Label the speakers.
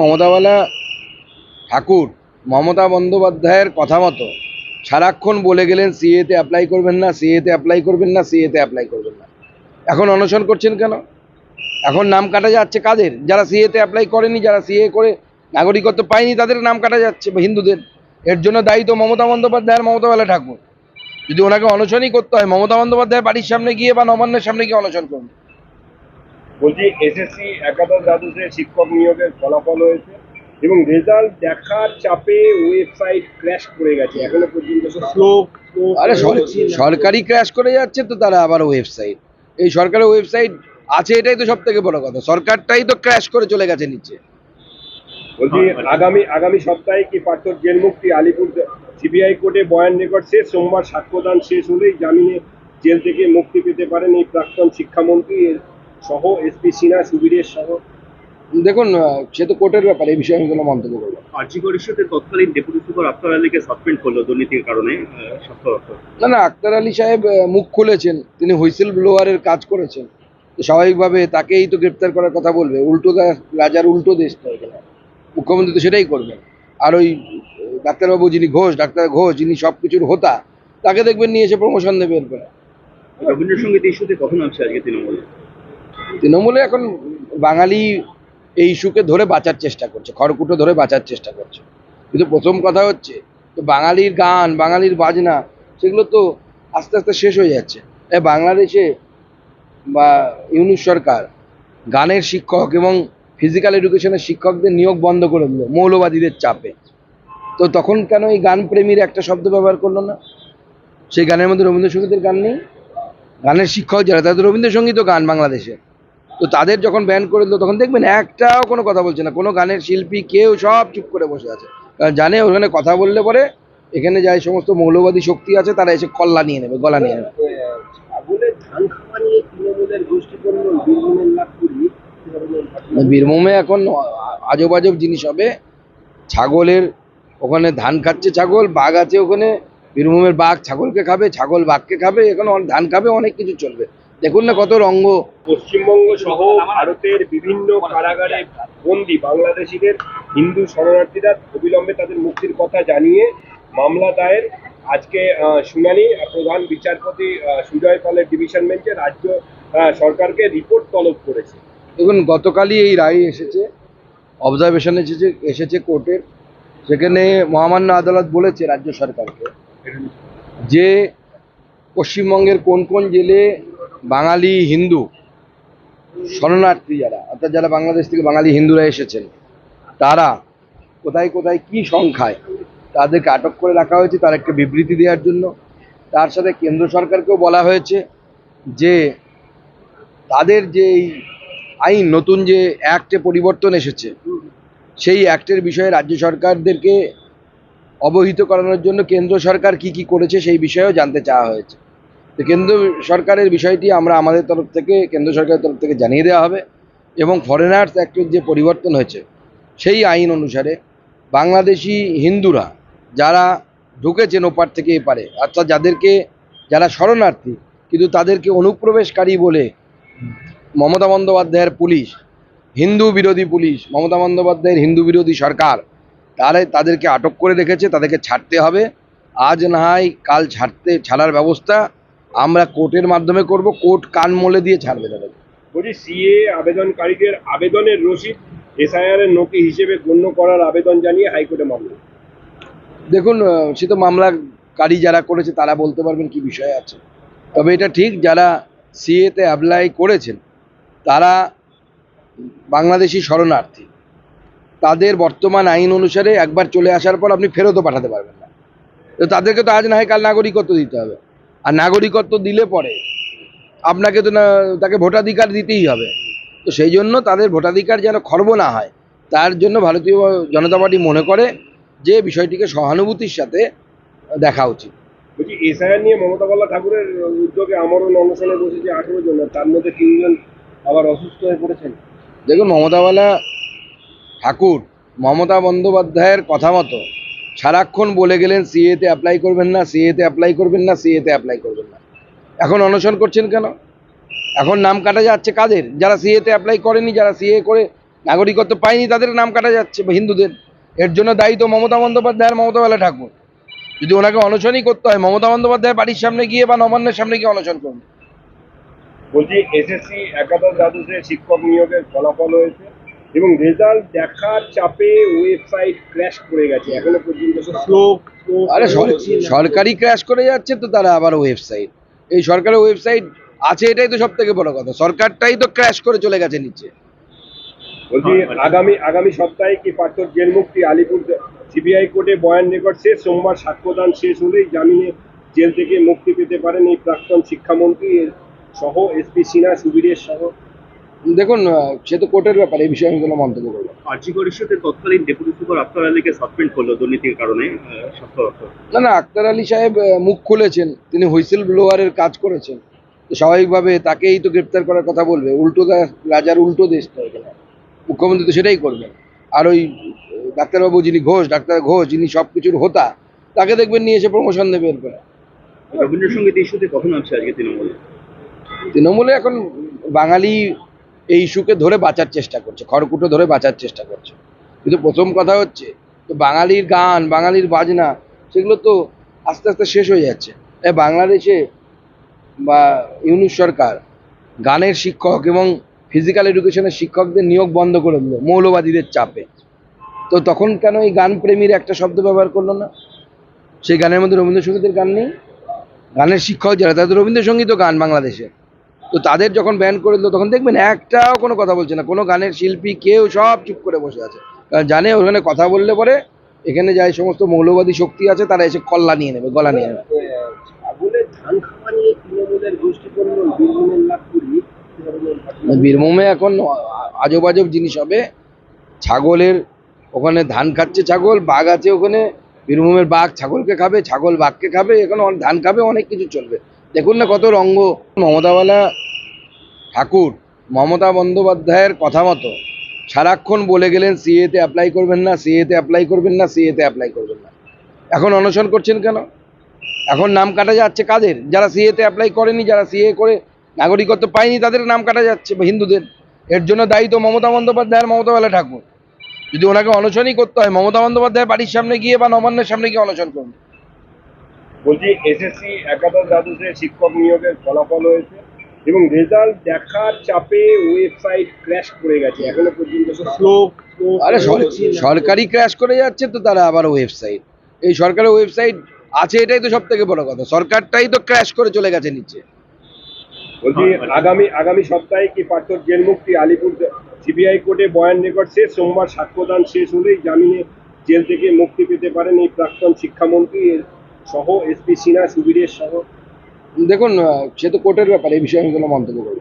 Speaker 1: মমতাওয়ালা ঠাকুর মমতা বন্দ্যোপাধ্যায়ের কথা মতো সারাক্ষণ বলে গেলেন, সিএতে অ্যাপ্লাই করবেন না, সিএতে অ্যাপ্লাই করবেন না, সিএতে অ্যাপ্লাই করবেন না। এখন অনশন করছেন কেন? এখন নাম কাটা যাচ্ছে কাদের? যারা সিএতে অ্যাপ্লাই করেনি, যারা সিএ করে নাগরিকত্ব পায়নি, তাদের নাম কাটা যাচ্ছে হিন্দুদের। এর জন্য দায়ী তো মমতা বন্দ্যোপাধ্যায়ের মমতাওয়ালা ঠাকুর। যদি ওনাকে অনশনই করতে হয়, মমতা বন্দ্যোপাধ্যায় বাড়ির সামনে গিয়ে বা নবান্নের সামনে গিয়ে অনশন করুন।
Speaker 2: বলছি এসএসসি একাদশ দ্বাদশে শিক্ষক নিয়োগের ফলাফল হয়েছে এবং রেজাল্ট দেখার চাপে ওয়েবসাইট ক্র্যাশ করে গেছে এখনও পর্যন্ত স্লো
Speaker 1: আরে সরকারি ক্র্যাশ করে যাচ্ছে তো তারা আবার ওয়েবসাইট এই সরকারের ওয়েবসাইট আছে এটাই তো সব থেকে বড় কথা। সরকারটাই তো ক্র্যাশ করে চলে গেছে নিচে।
Speaker 2: বলছি আগামী আগামী সপ্তাহে কি পার্থর জেল মুক্তি আলিপুর সিবিআই কোর্টে বয়ান রেকর্ড শেষ সোমবার সাক্ষ্যদান শেষ হলেই জামিনে জেল থেকে মুক্তি পেতে পারেন এই প্রাক্তন শিক্ষামন্ত্রী এর সহ এসপি সিনহা সুবীরের সহ।
Speaker 1: দেখুন সে তো কোর্টের ব্যাপার এই বিষয়ে আমি কোনো মন্তব্য করব না।
Speaker 3: আর্জি পরিষদের তৎকালীন ডেপুটি সুপার আফতার আলীকে সাসপেন্ড করল দুর্নীতির কারণে
Speaker 1: না না আক্তার আলী সাহেব মুখ খুলেছেন। তিনি হুইসেল ব্লোয়ারের কাজ করেছেন। স্বাভাবিকভাবে তাকেই তো গ্রেপ্তার করার কথা বলবে। উল্টো রাজার উল্টো দেশ তো এখানে মুখ্যমন্ত্রী তো সেটাই করবেন। আর ওই ডাক্তারবাবু যিনি ঘোষ ডাক্তার ঘোষ যিনি সব কিছুর হোতা তাকে দেখবেন নিয়ে এসে প্রমোশন দেবে এরপরে।
Speaker 3: রবীন্দ্রসঙ্গীত ইস্যুতে কখন আসছে আজকে তৃণমূলে?
Speaker 1: তৃণমূলে এখন বাঙালি এই ইস্যুকে ধরে বাঁচার চেষ্টা করছে, খড়কুটো ধরে বাঁচার চেষ্টা করছে। কিন্তু প্রথম কথা হচ্ছে, তো বাঙালির গান, বাঙালির বাজনা, সেগুলো তো আস্তে আস্তে শেষ হয়ে যাচ্ছে। তাই বাংলাদেশে বা ইউনিশ সরকার গানের শিক্ষক এবং ফিজিক্যাল এডুকেশনের শিক্ষকদের নিয়োগ বন্ধ করে দিল, মৌলবাদীদের চাপে। তো তখন কেন এই গান প্রেমীর একটা শব্দ ব্যবহার করল না? সেই গানের মধ্যে রবীন্দ্রসঙ্গীতের গান নেই? গানের শিক্ষক যারা তাদের রবীন্দ্রসঙ্গীতও গান বাংলাদেশে তো তাদের যখন ব্যান করে দিল তখন দেখবেন একটাও কোনো কথা বলছে না। কোনো গানের শিল্পী কেউ সব চুপ করে বসে আছে। কারণ জানে ওখানে কথা বললে পরে এখানে যাই সমস্ত মৌলবাদী শক্তি আছে তারা এসে কল্লা নিয়ে নেবে গলা নিয়ে নেবে। বীরভূমে এখন আজব আজব জিনিস হবে। ছাগলের ওখানে ধান খাচ্ছে ছাগল বাঘ আছে ওখানে। বীরভূমের বাঘ ছাগলকে খাবে ছাগল বাঘকে খাবে এখানে ধান খাবে অনেক কিছু চলবে। দেখুন না কত রঙ্গ।
Speaker 2: পশ্চিমবঙ্গ সহ ভারতের বিভিন্ন কারাগারে বন্দী বাংলাদেশিদের হিন্দু শরণার্থীরা অবিলম্বে তাদের মুক্তির কথা জানিয়ে মামলা দায়ের। আজকে শুনানি প্রধান বিচারপতি সুজয় পালের ডিভিশন বেঞ্চে রাজ্য সরকারকে রিপোর্ট তলব করেছে।
Speaker 1: দেখুন গতকালই এই রায় এসেছে অবজারভেশন এসেছে এসেছে কোর্টের সেখানে মহামান্য আদালত বলেছে রাজ্য সরকারকে। যে পশ্চিমবঙ্গের কোন কোন জেলে বাঙালি হিন্দু শরণার্থী যারা, অর্থাৎ যারা বাংলাদেশ থেকে বাঙালি হিন্দুরা এসেছেন, তারা কোথায় কোথায় কি সংখ্যায় তাদেরকে আটক করে রাখা হয়েছে, তার একটা বিবৃতি দেওয়ার জন্য। তার সাথে কেন্দ্র সরকারকেও বলা হয়েছে যে তাদের যে এই আইন, নতুন যে অ্যাক্টে পরিবর্তন এসেছে, সেই অ্যাক্টের বিষয়ে রাজ্য সরকারদেরকে অবহিত করানোর জন্য কেন্দ্র সরকার কি কি করেছে সেই বিষয়েও জানতে চাওয়া হয়েছে। তো কেন্দ্র সরকারের বিষয়টি আমরা আমাদের তরফ থেকে, কেন্দ্র সরকারের তরফ থেকে জানিয়ে দেওয়া হবে এবং ফরেনার্স অ্যাক্টের যে পরিবর্তন হয়েছে, সেই আইন অনুসারে বাংলাদেশি হিন্দুরা যারা ঢুকেছেন ওপার থেকে এপারে, অর্থাৎ যাদেরকে, যারা শরণার্থী, কিন্তু তাদেরকে অনুপ্রবেশকারী বলে মমতা বন্দ্যোপাধ্যায়ের পুলিশ, হিন্দু বিরোধী পুলিশ, মমতা বন্দ্যোপাধ্যায়ের হিন্দু বিরোধী সরকার তারা তাদেরকে আটক করে রেখেছে তাদেরকে ছাড়তে হবে। আজ না হয় কাল ছাড়তে ছাড়ার ব্যবস্থা আমরা কোর্টের মাধ্যমে করব। কোর্ট কান মলে দিয়ে ছাড়বে তাদেরকে।
Speaker 2: বলছি সিএ আবেদনকারীদের আবেদনের রসিদ এসআইআর এর নথি হিসেবে গণ্য করার আবেদন জানিয়ে হাইকোর্টে মামলা।
Speaker 1: দেখুন সে তো মামলাকারী যারা করেছে তারা বলতে পারবেন কি বিষয় আছে। তবে এটা ঠিক যারা সিএতে অ্যাপ্লাই করেছেন তারা বাংলাদেশি শরণার্থী। তাদের বর্তমান আইন অনুসারে একবার চলে আসার পর আপনি ফেরতও পাঠাতে পারবেন না। তো তাদেরকে তো আজ না হয় কাল নাগরিকত্ব দিতে হবে। আর নাগরিকত্ব দিলে পরে আপনাকে তো না তাকে ভোটাধিকার দিতেই হবে। তো সেই জন্য তাদের ভোটাধিকার যেন খর্ব না হয় তার জন্য ভারতীয় জনতা পার্টি মনে করে যে বিষয়টিকে সহানুভূতির সাথে দেখা উচিত।
Speaker 2: বলছি এসআইআর নিয়ে মমতা বল্লা ঠাকুরের উদ্যোগে আমরণ অনশনে বসেছে আঠেরো জন তার মধ্যে তিনজন আবার অসুস্থ হয়ে পড়েছেন।
Speaker 1: দেখুন মমতাওয়ালা ঠাকুর, মমতা বন্দ্যোপাধ্যায়ের কথা মতো। সারাক্ষণ বলে গেলেন সিএতে অ্যাপ্লাই করবেন না সিএতে অ্যাপ্লাই করবেন না সিএতে অ্যাপ্লাই করবেন না। এখন অনশন করছেন কেন? এখন নাম কাটা যাচ্ছে কাদের? যারা সিএতে অ্যাপ্লাই করেনি, যারা সিএ করে নাগরিকত্ব পায়নি, তাদের নাম কাটা যাচ্ছে হিন্দুদের। এর জন্য দায়ী তো মমতা বন্দ্যোপাধ্যায় আর মমতা বেলা ঠাকুর। যদি ওনাকে অনশনই করতে হয়, মমতা বন্দ্যোপাধ্যায় বাড়ির সামনে গিয়ে বা নবান্নের সামনে গিয়ে অনশন করবে
Speaker 2: বলছি এসএসসি একাদশ দ্বাদশে শিক্ষক নিয়োগের ফলাফল হয়েছে? এবং রেজাল্ট দেখার চাপে ওয়েবসাইট ক্র্যাশ করে গেছে। এখনও পর্যন্ত স্লো
Speaker 1: আরে সরকারি ক্র্যাশ করে যাচ্ছে তো তারা আবার ওয়েবসাইট। এই সরকারের ওয়েবসাইট আছে এটাই তো সব থেকে বড় কথা। সরকারটাই তো ক্র্যাশ করে চলে গেছে নিচে।
Speaker 2: বলছি আগামী আগামী সপ্তাহে কি পার্থর জেল মুক্তি আলিপুর সিবিআই কোর্টে বয়ান রেকর্ড শেষ? সোমবার সাক্ষ্যদান শেষ হলেই জামিনে জেল থেকে মুক্তি পেতে পারেন এই প্রাক্তন শিক্ষামন্ত্রী সহ এসপি সিনহা সুবীরের সহ
Speaker 1: দেখুন সে তো কোর্টের ব্যাপার এই বিষয়ে আমি কোনো মন্তব্য করব
Speaker 3: তৎকালীন ডেপুটি সুপার আফতার আলীকে সাসপেন্ড করল দুর্নীতির কারণে
Speaker 1: না না আক্তার আলী সাহেব মুখ খুলেছেন। তিনি হুইসেল ব্লোয়ারের কাজ করেছেন। তো স্বাভাবিকভাবে তাকেই তো গ্রেপ্তার করার কথা বলবে। উল্টো রাজার উল্টো দেশটা এখানে। মুখ্যমন্ত্রী তো সেটাই করবেন। আর ওই ডাক্তারবাবু যিনি ঘোষ ডাক্তার ঘোষ যিনি সব কিছুর হোতা তাকে দেখবেন নিয়ে এসে প্রমোশন দেবে এরপরে।
Speaker 3: রবীন্দ্রসঙ্গীত ইস্যুতে কখন আছে আজকে তৃণমূলে?
Speaker 1: তৃণমূলে এখন বাঙালি এই ইস্যুকে ধরে বাঁচার চেষ্টা করছে, খড়কুটো ধরে বাঁচার চেষ্টা করছে। কিন্তু প্রথম কথা হচ্ছে, তো বাঙালির গান, বাঙালির বাজনা, সেগুলো তো আস্তে আস্তে শেষ হয়ে যাচ্ছে। তাই বাংলাদেশে বা ইউনুস সরকার গানের শিক্ষক এবং ফিজিক্যাল এডুকেশনের শিক্ষকদের নিয়োগ বন্ধ করে দিল, মৌলবাদীদের চাপে। তো তখন কেন এই গান প্রেমীর একটা শব্দ ব্যবহার করল না? সেই গানের মধ্যে রবীন্দ্রসঙ্গীতের গান নেই? গানের শিক্ষক যারা, তাদের রবীন্দ্রসঙ্গীতও গান বাংলাদেশে তো তাদের যখন ব্যান করে দিল, তখন দেখবেন একটাও কোনো কথা বলছে না। কোনো গানের শিল্পী, কেউ সব চুপ করে বসে আছে। কারণ জানে ওখানে কথা বললে পরে এখানে যাই সমস্ত মৌলবাদী শক্তি আছে, তারা এসে কল্লা নিয়ে নেবে, গলা নিয়ে নেবে। বীরভূমে এখন আজব আজব জিনিস হবে। ছাগলের ওখানে ধান খাচ্ছে ছাগল, বাঘ আছে ওখানে। বীরভূমের বাঘ ছাগলকে খাবে, ছাগল বাঘকে খাবে, এখানে ধান খাবে, অনেক কিছু চলবে। দেখুন না কত রঙ্গ। মমতাওয়ালা ঠাকুর, মমতা বন্দ্যোপাধ্যায়ের কথা মতো। সারাক্ষণ বলে গেলেন সিএতে অ্যাপ্লাই করবেন না সিএতে অ্যাপ্লাই করবেন না সিএতে অ্যাপ্লাই করবেন না। এখন অনশন করছেন কেন? এখন নাম কাটা যাচ্ছে কাদের? যারা সিএতে অ্যাপ্লাই করেনি, যারা সিএ করে নাগরিকত্ব পায়নি, তাদের নাম কাটা যাচ্ছে হিন্দুদের। এর জন্য দায়ী তো মমতা বন্দ্যোপাধ্যায় আর মমতা বেলা ঠাকুর। যদি ওনাকে অনশনই করতে হয়, মমতা বন্দ্যোপাধ্যায় বাড়ির সামনে গিয়ে বা নবান্নের সামনে গিয়ে অনশন করবে
Speaker 2: বলছি, এসএসসি একাদশ দ্বাদশে শিক্ষক নিয়োগের ফলাফল হয়েছে? এবং রেজাল্ট দেখার চাপে ওয়েবসাইট ক্র্যাশ করে গেছে এখনও পর্যন্ত স্লো
Speaker 1: আরে সরকারি ক্র্যাশ করে যাচ্ছে তো তারা আবার ওয়েবসাইট। এই সরকারের ওয়েবসাইট আছে এটাই তো সব থেকে বড় কথা। সরকারটাই তো ক্র্যাশ করে চলে গেছে নিচে।
Speaker 2: বলছি আগামী আগামী সপ্তাহে কি পার্থর জেল মুক্তি আলিপুর সিবিআই কোর্টে বয়ান রেকর্ড শেষ? সোমবার সাক্ষ্যদান শেষ হলেই জামিনে জেল থেকে মুক্তি পেতে পারেন এই প্রাক্তন শিক্ষামন্ত্রী সহ এসপি সিনহা সুবীরের সহ
Speaker 1: দেখুন সে তো কোর্টের ব্যাপার এই বিষয়ে আমি কোনো মন্তব্য করব।